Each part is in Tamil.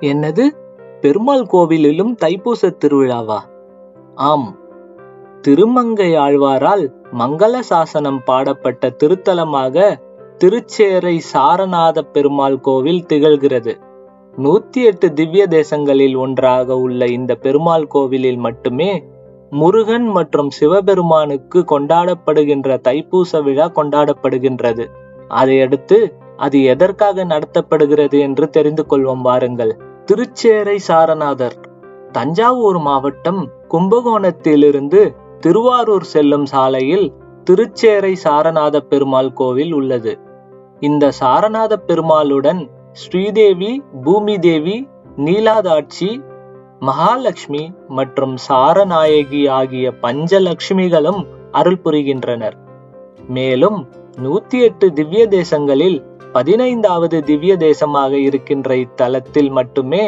என்னது? பெருமாள் கோவிலிலும் தைப்பூச திருவிழாவா? ஆம். திருமங்கை ஆழ்வாரால் மங்கள சாசனம் பாடப்பட்ட திருத்தலமாக திருச்சேரை சாரநாத பெருமாள் கோவில் திகழ்கிறது. நூத்தி எட்டு திவ்ய தேசங்களில் ஒன்றாக உள்ள இந்த பெருமாள் கோவிலில் மட்டுமே முருகன் மற்றும் சிவபெருமானுக்கு கொண்டாடப்படுகின்ற தைப்பூச விழா கொண்டாடப்படுகின்றது. அதையடுத்து அது எதற்காக நடத்தப்படுகிறது என்று தெரிந்து கொள்வோம் வாருங்கள் திருச்சேரை சாரநாதர். தஞ்சாவூர் மாவட்டம் கும்பகோணத்திலிருந்து திருவாரூர் செல்லும் சாலையில் திருச்சேரை சாரநாத பெருமாள் கோவில் உள்ளது. இந்த சாரநாத பெருமாளுடன் ஸ்ரீதேவி பூமி தேவி நீலாதாட்சி மகாலட்சுமி மற்றும் சாரநாயகி ஆகிய பஞ்சலட்சுமிகளும் அருள் புரிகின்றனர். மேலும் நூத்தி எட்டு திவ்ய தேசங்களில் பதினைந்தாவது திவ்ய தேசமாக இருக்கின்ற இத்தலத்தில் மட்டுமே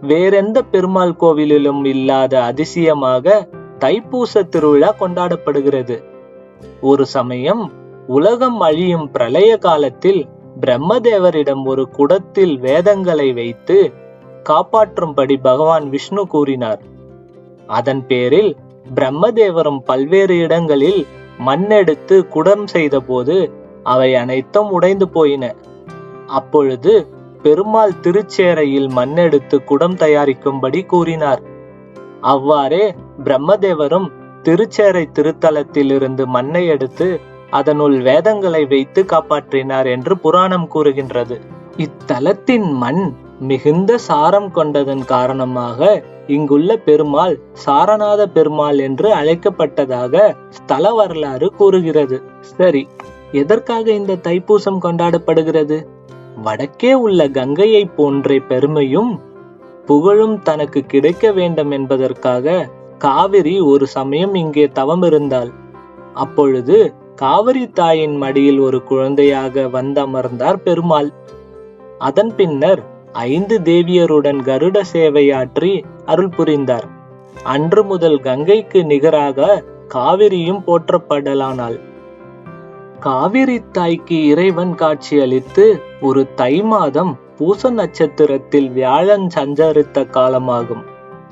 வேறெந்த பெருமாள் கோவிலிலும் இல்லாத அதிசயமாக தைப்பூச திருவிழா கொண்டாடப்படுகிறது. ஒரு சமயம் உலகம் அழியும் பிரளய காலத்தில் பிரம்மதேவரிடம் ஒரு குடத்தில் வேதங்களை வைத்து காப்பாற்றும்படி பகவான் விஷ்ணு கூறினார். அதன் பேரில் பிரம்மதேவரும் பல்வேறு இடங்களில் மண்ணெடுத்து குடம் செய்தபோது அவை அனைத்தும் உடைந்து போயின. அப்பொழுது பெருமாள் திருச்சேரையில் மண்ணெடுத்து குடம் தயாரிக்கும்படி கூறினார். அவ்வாறே பிரம்மதேவரும் திருச்சேரை திருத்தலத்தில் இருந்து மண்ணை எடுத்து அதனுள் வேதங்களை வைத்து காப்பாற்றினார் என்று புராணம் கூறுகின்றது. இத்தலத்தின் மண் மிகுந்த சாரம் கொண்டதன் காரணமாக இங்குள்ள பெருமாள் சாரநாத பெருமாள் என்று அழைக்கப்பட்டதாக ஸ்தல வரலாறு கூறுகிறது. சரி எதற்காக இந்த தைப்பூசம் கொண்டாடப்படுகிறது? வடக்கே உள்ள கங்கையை போன்ற பெருமையும் புகழும் தனக்கு கிடைக்க வேண்டும் என்பதற்காக காவிரி ஒரு சமயம் இங்கே தவம் இருந்தாள் அப்பொழுது காவிரி தாயின் மடியில் ஒரு குழந்தையாக வந்தமர்ந்தார் பெருமாள். அதன் பின்னர் ஐந்து தேவியருடன் கருட சேவையாற்றி அருள் புரிந்தார். அன்று முதல் கங்கைக்கு நிகராக காவிரியும் போற்றப்படலானாள். காவிரி தாய்க்கு இறைவன் காட்சியளித்து ஒரு தை மாதம் பூச நட்சத்திரத்தில் வியாழன் சஞ்சரித்த காலமாகும்.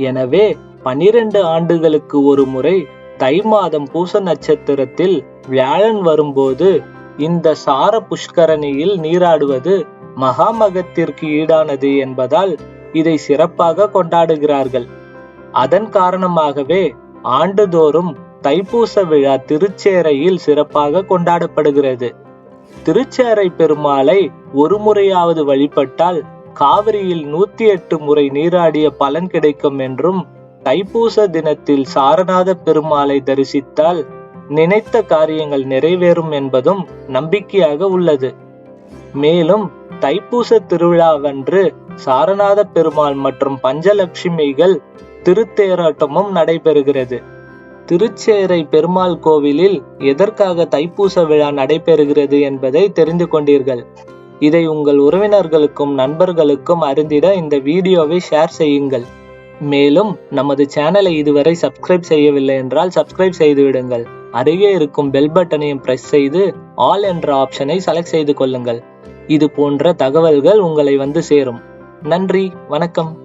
எனவே பனிரெண்டு ஆண்டுகளுக்கு ஒரு முறை தை மாதம் பூச நட்சத்திரத்தில் வியாழன் வரும்போது இந்த சார புஷ்கரணியில் நீராடுவது மகாமகத்திற்கு ஈடானது என்பதால் இதை சிறப்பாக கொண்டாடுகிறார்கள். அதன் காரணமாகவே ஆண்டுதோறும் தைப்பூச விழா திருச்சேரையில் சிறப்பாக கொண்டாடப்படுகிறது. திருச்சேரை பெருமாளை ஒரு முறையாவது வழிபட்டால் காவிரியில் நூத்தி எட்டு முறை நீராடிய பலன் கிடைக்கும் என்றும் தைப்பூச தினத்தில் சாரநாத பெருமாளை தரிசித்தால் நினைத்த காரியங்கள் நிறைவேறும் என்பதும் நம்பிக்கையாக உள்ளது. மேலும் தைப்பூச திருவிழாவன்று சாரநாத பெருமாள் மற்றும் பஞ்சலட்சுமிகள் திருத்தேரோட்டமும் நடைபெறுகிறது. திருச்சேரை பெருமாள் கோவிலில் எதற்காக தைப்பூச விழா நடைபெறுகிறது என்பதை தெரிந்து கொண்டீர்கள். இதை உங்கள் உறவினர்களுக்கும் நண்பர்களுக்கும் அறிந்திட இந்த வீடியோவை ஷேர் செய்யுங்கள். மேலும் நமது சேனலை இதுவரை சப்ஸ்கிரைப் செய்யவில்லை என்றால் சப்ஸ்கிரைப் செய்து விடுங்கள். அருகே இருக்கும் பெல் பட்டனையும் பிரஸ் செய்து ஆல் என்ற ஆப்ஷனை செலக்ட் செய்து கொள்ளுங்கள். இது போன்ற தகவல்கள் உங்களை வந்து சேரும். நன்றி வணக்கம்.